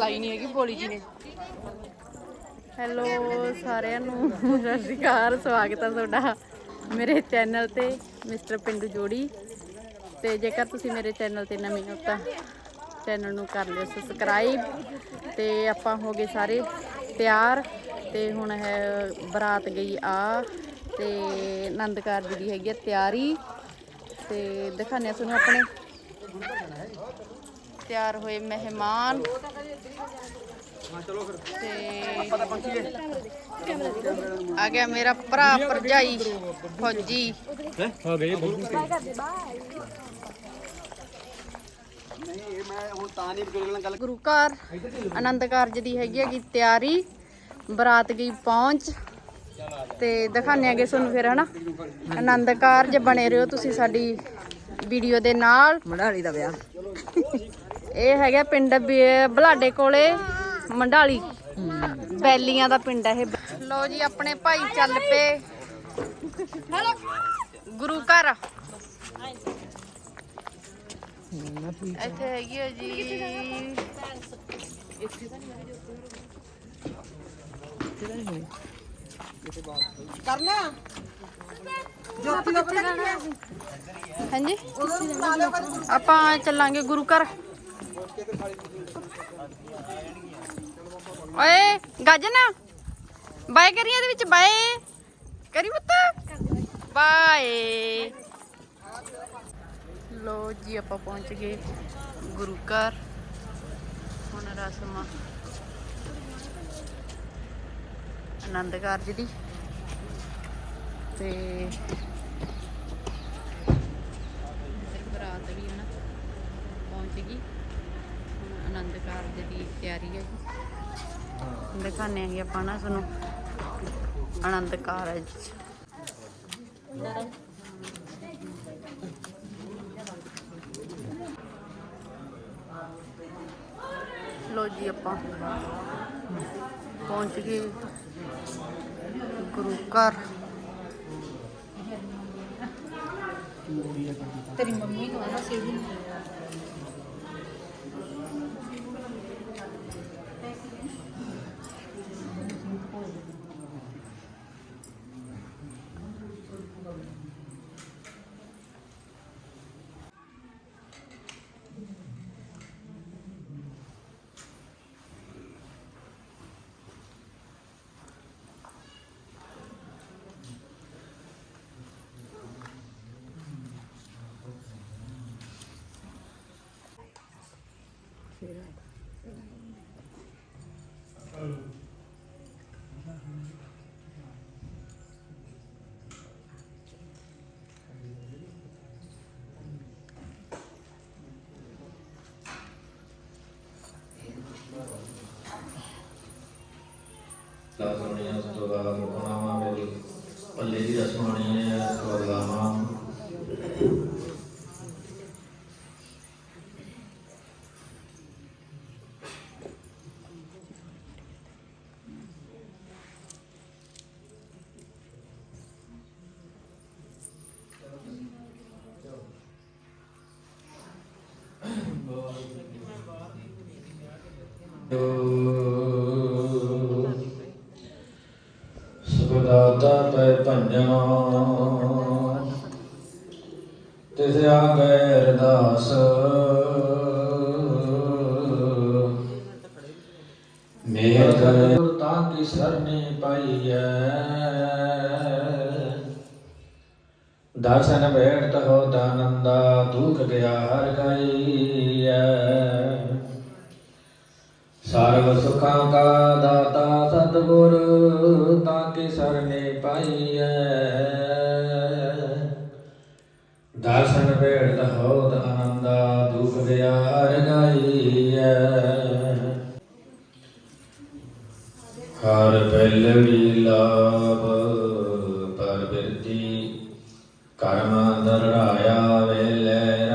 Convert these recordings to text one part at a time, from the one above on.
ਲਾਈ ਨਹੀਂ ਹੈਗੀ ਭੋਲੀ ਜੀ ਨੇ। ਹੈਲੋ ਸਾਰਿਆਂ ਨੂੰ। ਸਤਿ ਸ਼੍ਰੀ ਅਕਾਲ, ਸਵਾਗਤ ਹੈ ਤੁਹਾਡਾ ਮੇਰੇ ਚੈਨਲ ਤੇ ਮਿਸਟਰ ਪਿੰਡੂ ਜੋੜੀ। ਤੇ ਜੇਕਰ ਤੁਸੀਂ ਮੇਰੇ ਚੈਨਲ ਤੇ ਨਵੇਂ ਹੋ ਤਾਂ ਚੈਨਲ ਨੂੰ ਕਰ ਲਿਓ ਸਬਸਕ੍ਰਾਈਬ ਤੇ ਆਪਾਂ ਹੋ ਗਏ ਸਾਰੇ ਤਿਆਰ। ਤੇ ਹੁਣ ਹੈ ਬਰਾਤ ਗਈ ਆ। ਤੇ ਆਨੰਦ ਕਾਰਜ ਦੀ ਹੈਗੀ ਆ ਤਿਆਰੀ। ਤੇ ਦਿਖਾਉਂਦੇ ਹਾਂ ਤੁਹਾਨੂੰ ਆਪਣੇ। ਤਿਆਰ ਹੋਏ ਮਹਿਮਾਨ। ਤੇ ਆ ਗਿਆ ਮੇਰਾ ਭਰਾ ਭਰਜਾਈ ਫੌਜੀ। ਆ ਗਏ ਗੁਰੂ ਘਰ ਆਨੰਦ ਕਾਰਜ ਦੀ ਹੈਗੀ ਹੈਗੀ ਤਿਆਰੀ। ਬਰਾਤ ਗਈ ਪਹੁੰਚ। ਤੇ ਦਿਖਾਣੇ ਆਗੇ ਤੁਹਾਨੂੰ ਫਿਰ ਹਨਾ? ਆਨੰਦ ਕਾਰਜ ਬਣੇ ਰਹੋ ਤੁਸੀਂ ਸਾਡੀ ਵੀਡੀਓ ਦੇ ਨਾਲ। ਮੜਾਲੀ ਦਾ ਵਿਆਹ। ਇਹ ਹੈਗਾ ਪਿੰਡ ਬਲਾਡੇ ਕੋਲੇ ਮੰਡਾਲੀ। ਬੈਲੀਆਂ ਦਾ ਪਿੰਡ ਹੈ ਇਹ। ਲੋ ਜੀ ਆਪਣੇ ਭਾਈ ਚੱਲ ਪਏ। ਗੁਰੂ ਘਰ। ਇੱਥੇ ਹੈਗੀ ਹੈ ਜੀ। ਕਰਨਾ? ਹਾਂਜੀ? ਆਪਾਂ ਚੱਲਾਂਗੇ ਗੁਰੂ ਘਰ। ਓਏ ਗਾਜਨ ਬਾਏ ਕਰੀ ਇਹਦੇ ਵਿੱਚ, ਬਾਏ। ਕਰੀ ਪੁੱਤ। ਬਾਏ। ਲੋ ਜੀ, ਆਪਾਂ ਪਹੁੰਚ ਗਏ ਗੁਰੂ ਘਰ। ਹੁਣ ਰਸਮਾਂ। ਆਨੰਦ ਕਾਰਜ ਦੀ। ਤੇ ਬਰਾਤ ਵੀ ਨਾ, ਪਹੁੰਚ ਗਈ। ਆਨੰਦ ਕਾਰਜ ਦੀ ਤਿਆਰੀ ਹੈ। ਜੀ ਦਿਖਾਣੇ ਆਂਗੇ ਆਪਾਂ ਨਾ ਤੁਹਾਨੂੰ ਆਨੰਦ ਕਾਰਜ ਲੋ ਜੀ। ਆਪਾਂ ਪਹੁੰਚ ਗਏ ਗੁਰੂ ਘਰ। ਤੇਰੀ ਮੰਮੀ ਨੂੰ ਆਣਾ ਸੀ। ਲਾਸਣੀਆਂ ਉਸ ਤੋਂ ਬਾਅਦ ਬਣਾਵਾਂ ਮੇਰੀ ਪੱਲੇ ਦੀ ਰਸਮ ਆਣੀ ਹੈ ਉਸ ਤੋਂ ਬਾਅਦ ਲਾਵਾਂ ਸੁਖਦਾਤਾ ਪੈ ਭੰਜਨਾ ਤਿਸ ਆਗੇ ਅਰਦਾਸ ਮੇਰ ਕਰੇ ਤਾਂ ਕੀ ਸਰਨੇ ਪਾਈਐ। ਦਰਸ਼ਨ ਬੈਠਤ ਹੋ ਦਾਨੰਦਾ ਦੁਖ ਗਿਆ ਹਰ ਗਈਐ। ਸਰਬ ਸੁਖਾਂ ਕਾ ਦਾਤਾ ਸਤਗੁਰ ਤਾਂ ਕੇ ਸਰਨੇ ਪਾਈਐ। ਦਰਸ਼ਨ ਹੋਤ ਆਨੰਦਾ, ਦੁਖ ਗਿਆ ਹਰ ਗਈਐ ਹਰ ਪਹਿਲੜੀ ਲਾਭ, ਪਰ ਬਿਰਤੀ ਕਰਮ ਦਰੜਾਇਆ ਵੇਲੇ।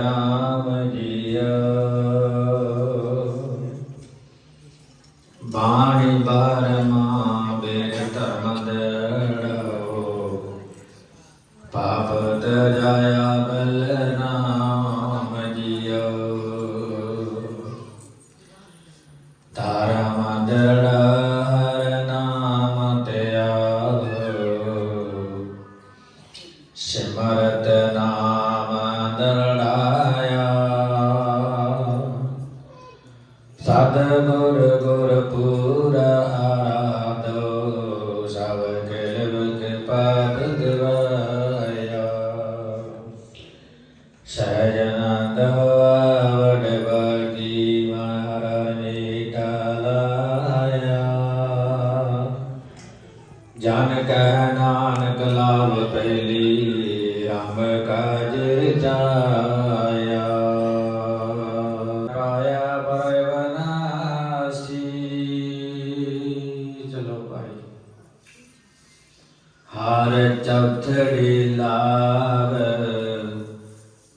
ਹਰ ਚੌਥੜੀ ਲਾਭ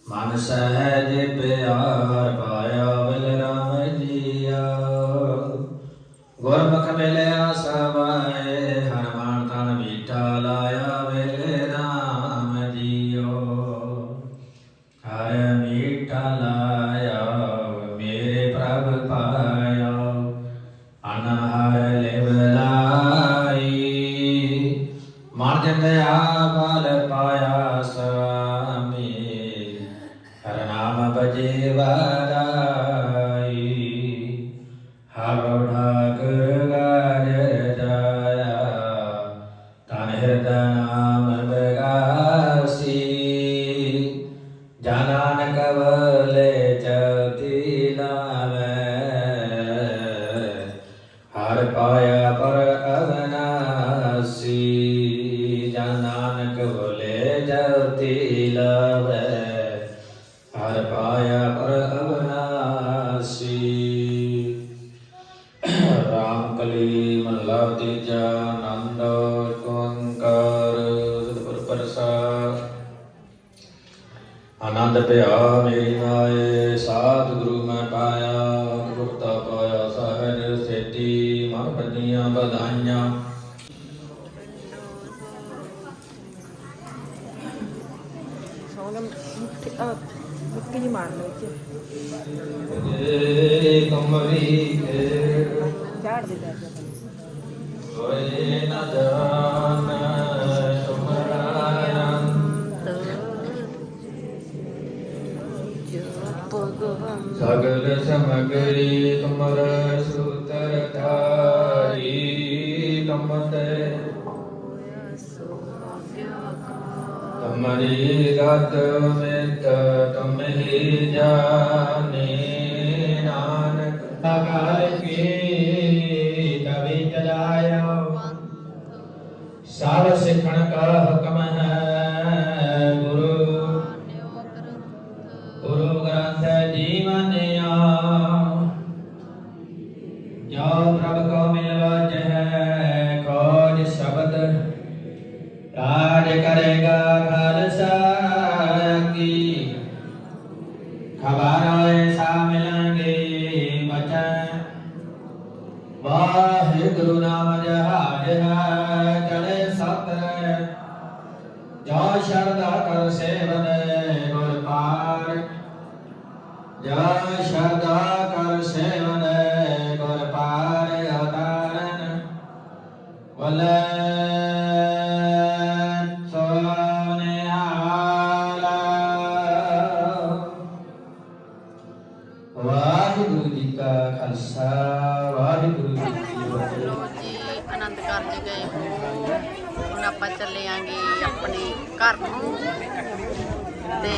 ਮਨ ਸਹਿਜ ਪਿਆਰ ਆਨੰਦ ਭਿਆ ਮੇਰੀ ਮਾਏ ਸਾਧ ਗੁਰੂ ਮੈਂ ਪਾਇਆ ਗੁਰਤਾ ਪਾਇਆ ਸਹਿਜ ਸੇਤੀ ਮਨ ਬੱਧੀਆਂ ਬਧਾਈਆਂ ਮੁੱਕੀ ਜੀ ਮਾਰ ਲਓ ਏ ਕਮਰੀ ਕੇ ਝਾੜ ਦੇ ਜਾ ਹੋਏ ਨ ਜਾਣ ਸਗਲ ਸਮਗਰੀ ਤੁਮਰ ਸੂਤਰ ਧਾਰੀ ਕਮਤੇ ਤੁਮਰੀ ਗਤ ਮਿਤ ਤੁਮ ਜਾਣੇ ਨਾਨਕ ਅਗਾਰ ਕੀ ਖਬਰ ਹੋਏ ਸਾ ਮਿਲਾਂਗੇ ਬਚਨ ਵਾਹਿਗੁਰੂ ਨਾਮ ਜਹਾਜ ਹੈ ਚਲੇ ਸਤਰ ਜੋ ਸ਼ਰਦਾ ਕਰ ਸੇਵਨ ਆਪਾਂ ਚੱਲੇ ਆਂਗੇ ਆਪਣੇ ਘਰ ਨੂੰ। ਤੇ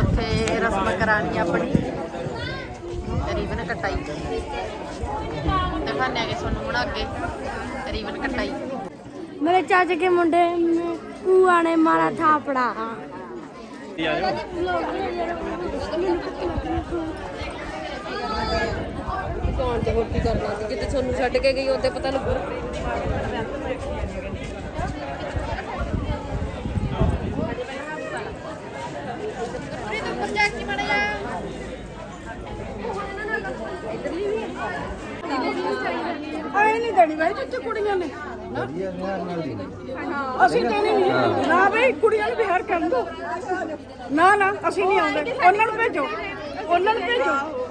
ਉੱਥੇ ਰਸਮ ਕਰਾਣੀ ਆਪਣੀ। ਰੀਵਨ ਕਟਾਈ। ਦਿਖਾਣੇ ਆਗੇ ਤੁਹਾਨੂੰ ਹੁਣ ਅੱਗੇ ਰੀਵਨ ਕਟਾਈ। ਮੇਰੇ ਚਾਚੇ ਕੇ ਮੁੰਡੇ ਭੂਆ ਨੇ ਮਾਰਾ ਥਾਪੜਾ। ਕੌਣ ਤੇ ਹੋਰ ਕੀ ਕਰ ਕਿਤੇ ਤੁਹਾਨੂੰ ਛੱਡ ਕੇ ਗਈ ਉਹਦੇ ਪਤਾ ਲੱਗੂ। ਦੇਣੀ ਬਾਈ, ਜਿੱਥੇ ਕੁੜੀਆਂ ਨੇ। ਅਸੀਂ ਦੇਣੀ ਨਹੀਂ ਨਾ ਬਈ, ਕੁੜੀਆਂ ਨੂੰ ਬਿਹਾਰ ਕਰਨ ਦੋ। ਨਾ ਨਾ, ਅਸੀਂ ਨਹੀਂ ਆਉਂਦੇ। ਉਹਨਾਂ ਨੂੰ ਭੇਜੋ। ਉਹਨਾਂ ਨੂੰ ਭੇਜੋ।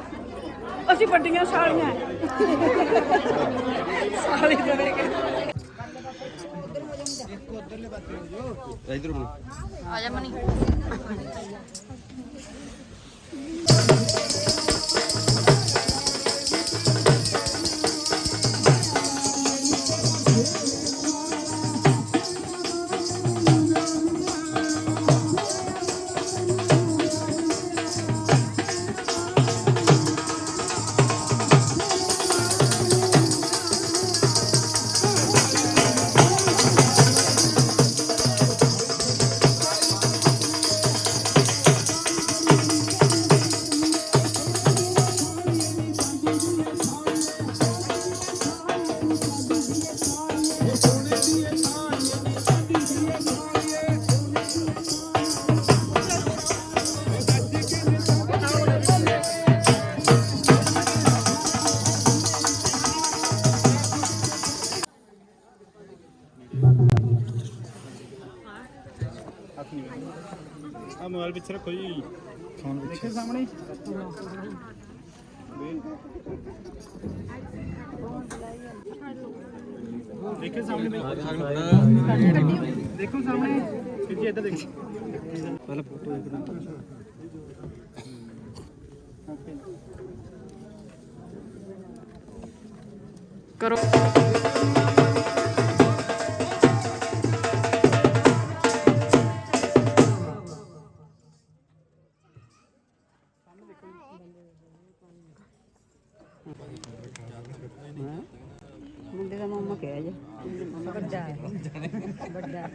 ਅਸੀਂ ਵੱਡੀਆਂ ਸਾਲੀਆਂ ਸਾਲੀ ਦੇ ਕੇ ਆ ਜਾ ਮਨੀ। ਮੋਬਾਈਲ ਪਿੱਛੇ ਰੱਖੋ ਜੀ। ਫੋਨ ਪਿੱਛੇ। ਸਾਹਮਣੇ। ਦੇਖੋ ਸਾਹਮਣੇ ਦੇਖੋ ਸਾਹਮਣੇ। ਜੀ ਇੱਧਰ ਦੇਖੋ। ਪਹਿਲਾਂ ਫੋਟੋ ਦੇਖਣਾ ਕਰੋ। ਹੈ ਵੱਡਾ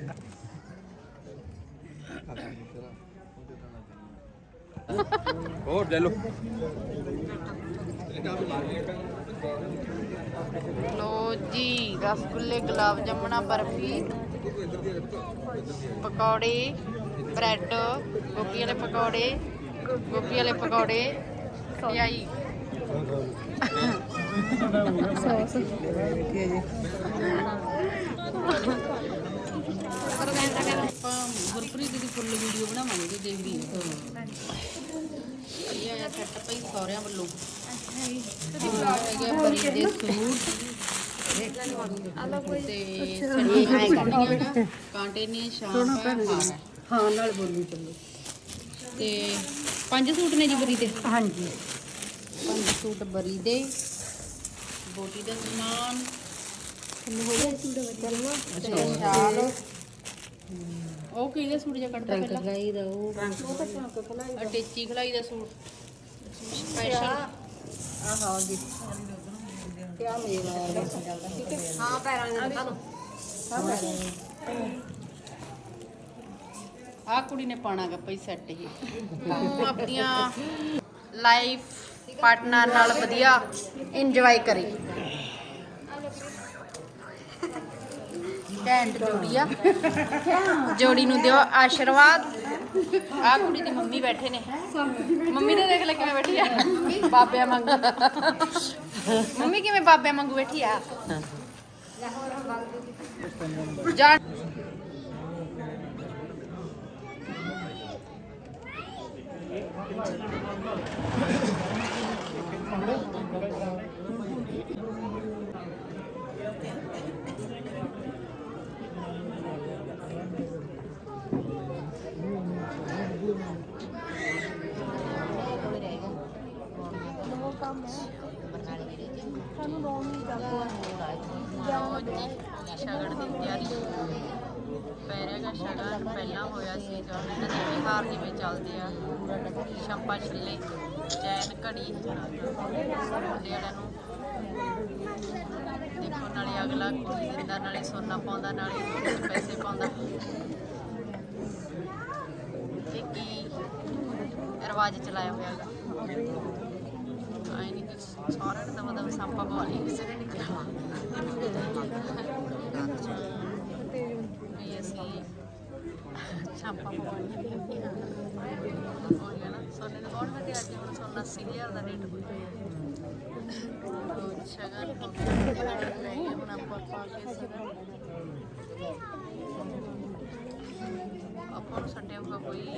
ਹੋਰ ਲੈ ਲਓ। ਲੋ ਜੀ ਰਸਗੁੱਲੇ ਗੁਲਾਬ ਜਾਮਣਾ ਬਰਫੀ ਪਕੌੜੇ ਬ੍ਰੈਡ ਗੋਭੀ ਵਾਲੇ ਪਕੌੜੇ ਗੋਭੀ ਵਾਲੇ ਪਕੌੜੇ ਖਟਿਆਈ ਆਪਾਂ ਗੁਰਪ੍ਰੀਤ ਦੀ ਫੁੱਲ ਵੀਡੀਓ ਬਣਾਵਾਂਗੇ ਦੇਖਦੀ ਹੈ ਇਹ ਆਇਆ ਸੈੱਟ ਪਈ ਸਹੁਰਿਆਂ ਵੱਲੋਂ ਹੈਗੇ ਬਰੀ ਦੇ ਸੂਟ ਤੇ ਸੜੀ ਆਏ ਕਰਨੀਆਂ ਕਾਂਟੇ ਨੇ ਸ਼ਾਮ ਹਾਰ ਹਾਂ ਨਾਲ ਬੋਲੀ ਚੱਲੋ ਤੇ ਪੰਜ ਸੂਟ ਨੇ ਜੀ ਬਰੀ ਦੇ ਹਾਂਜੀ। ਪੰਜ ਸੂਟ ਬਰੀ ਦੇ। ਬੋਟੀ ਦਾ ਸਮਾਨ। ਉਹ ਕਿਹਦੇ ਸੂਟ ਜਿਹਾ ਕੱਢਦਾ ਪਹਿਲਾਂ? ਖਲਾਈ ਦਾ ਉਹ। ਅਟੇਚੀ ਖਲਾਈ ਦਾ ਸੂਟ। ਸਪੈਸ਼ਲ ਆਹ ਜੀ ਕਿਆ ਮੇਰਾ ਹਾਂ। ਪੈਰਾਂ ਨਾਲ ਦਿਖਾ ਦੋ ਆ ਕੁੜੀ ਨੇ ਪਾਣਾ ਗਾ ਪਈ ਸੈੱਟ ਹੀ। ਤੂੰ ਆਪਣੀਆਂ ਲਾਈਫ ਪਾਰਟਨਰ ਨਾਲ ਵਧੀਆ ਇੰਜੋਏ ਕਰੀ। ਟੈਂਟ ਜੋੜੀ ਆ। ਜੋੜੀ ਨੂੰ ਦਿਓ ਆਸ਼ੀਰਵਾਦ। ਆ ਕੁੜੀ ਦੀ ਮੰਮੀ ਬੈਠੇ ਨੇ। ਮੰਮੀ ਨੇ ਦੇਖ ਲੈ ਕਿਵੇਂ ਬੈਠੀ ਆ। ਬਾਬਿਆਂ ਵਾਂਗੂ। ਮੰਮੀ ਕਿਵੇਂ ਬਾਬਿਆਂ ਵਾਂਗੂ ਬੈਠੀ ਆ? ਜਾਣ ਸ਼ਗਨ ਦੀ ਤਿਆਰੀ ਪੈਰੇਗਾ ਸ਼ਗਨ ਪਹਿਲਾਂ ਹੋਇਆ ਸੀ ਜੋ ਇਹਨਾਂ ਦੇ ਵਿਹਾਰ ਜਿਵੇਂ ਚੱਲਦੇ ਆ ਸ਼ੰਪਾ ਛੱਲੇ ਚੈਨ ਘੜੀ ਮੁੰਡੇ ਵਾਲਿਆਂ ਨੂੰ ਦੇਖੋ ਨਾਲੇ ਅਗਲਾ ਕੁੜੀ ਦਿੰਦਾ ਨਾਲੇ ਸੋਨਾ ਪਾਉਂਦਾ ਨਾਲੇ ਪੈਸੇ ਪਾਉਂਦਾ ਇਹ ਕੀ ਰਿਵਾਜ ਚਲਾਇਆ ਹੋਇਆ ਹੈਗਾ? ਆਈ ਨਹੀਂ ਕਿ ਸਾਰਿਆਂ ਨੇ ਤਾਂ ਮਤਲਬ ਸੰਪਾ ਪਾ ਲਈ ਕਿਸੇ ਨੇ ਨਹੀਂ ਕਿਹਾ ਵੀ ਅਸੀਂ ਛਾਪਾ ਪਵਾਉਣੀ ਹੈ ਸੋਨੇ ਦੇ ਬਹੁਤ ਵਧੀਆ ਅੱਜ ਹੁਣ ਸੋਨਾ 80000 ਦਾ ਰੇਟ ਹੋਇਆ షుగర్ పప్పు సొంటే పోయి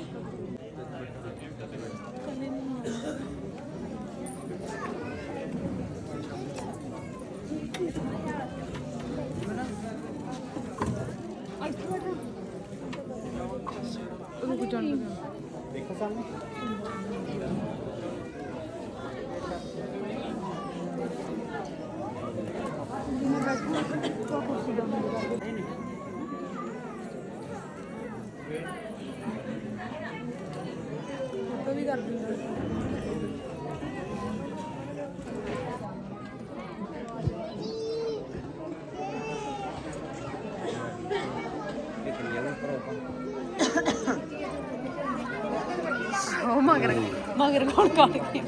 ਮਗਰ ਮਗਰ ਕੌਣ ਕੱਢ ਕੇ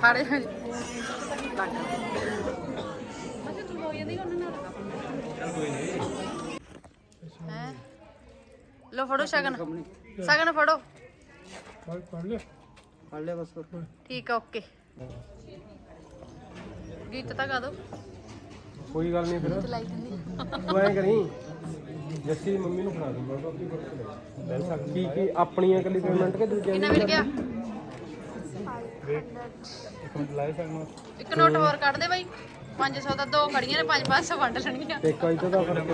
ਖੜੇ ਹੋ। ਲੱਗ ਅੱਛਾ ਤੂੰ ਹੋ ਜਾਂਦੀ ਉਹਨਾਂ ਨਾਲ ਹੈ ਲੋ ਫੜੋ ਸ਼ਗਨ। ਸ਼ਗਨ ਫੜੋ। ਪੜ ਲਿਆ ਪੜ ਲਿਆ ਬਸ ਠੀਕ ਆ ਓਕੇ। ਗੀਤ ਤਾਂ ਗਾ ਦੋ। ਕੋਈ ਗੱਲ ਨਹੀਂ ਫਿਰ। ਚਲਾਈ ਦਿੰਦੀ ਤੂੰ ਐਂ ਕਰੀ? ਜੱਸੀ ਦੀ ਮੰਮੀ ਨੂੰ ਫੜਾ ਦੇ ਮੈਂ ਆਪਣੀ ਕੋਲ ਲੈ ਸਕਦੀ ਕੀ ਕੀ ਆਪਣੀਆਂ ਇਕੱਲੀ ਪੇਮੈਂਟ ਕੇ ਦੂਜਿਆਂ ਕਿੰਨਾ ਮਿਲ ਗਿਆ? ਇੱਕ ਮਿੰਟ ਲਾਏ ਸਕਣਾ ਇੱਕ ਨੋਟ ਹੋਰ ਕੱਢ ਦੇ ਬਾਈ। 500 ਦਾ ਦੋ ਖੜੀਆਂ ਨੇ 5 500 ਵੰਡ ਲੈਣਗੀਆਂ ਤੇ ਇੱਕ ਅੱਜ ਦਾ ਫ਼ਰਕ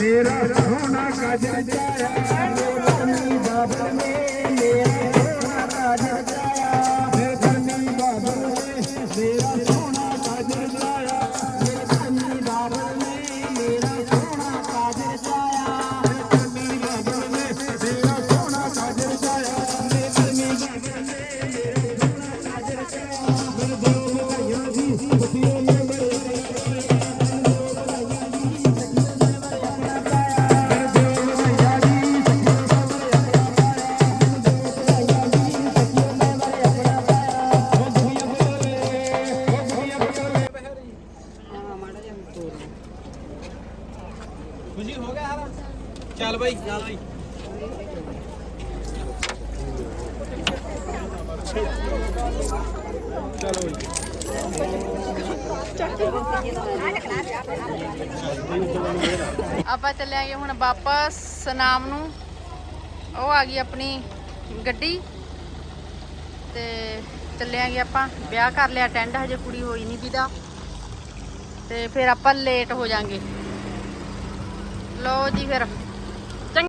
तेरा सोना का जय जय ਬਾਈ ਚੱਲ ਬਾਈ ਚਲੋ ਜੀ ਆਪਾਂ ਚੱਲਿਆਂਗੇ ਹੁਣ ਵਾਪਸ ਸਨਾਮ ਨੂੰ। ਉਹ ਆ ਗਈ ਆਪਣੀ ਗੱਡੀ। ਤੇ ਚੱਲਿਆਂਗੇ ਆਪਾਂ। ਵਿਆਹ ਕਰ ਲਿਆ ਅਟੈਂਡ ਹਜੇ ਕੁੜੀ ਹੋਈ ਨਹੀਂ ਵੀਦਾ। ਤੇ ਫਿਰ ਆਪਾਂ ਲੇਟ ਹੋ ਜਾਾਂਗੇ। ਲਓ ਜੀ ਫਿਰ।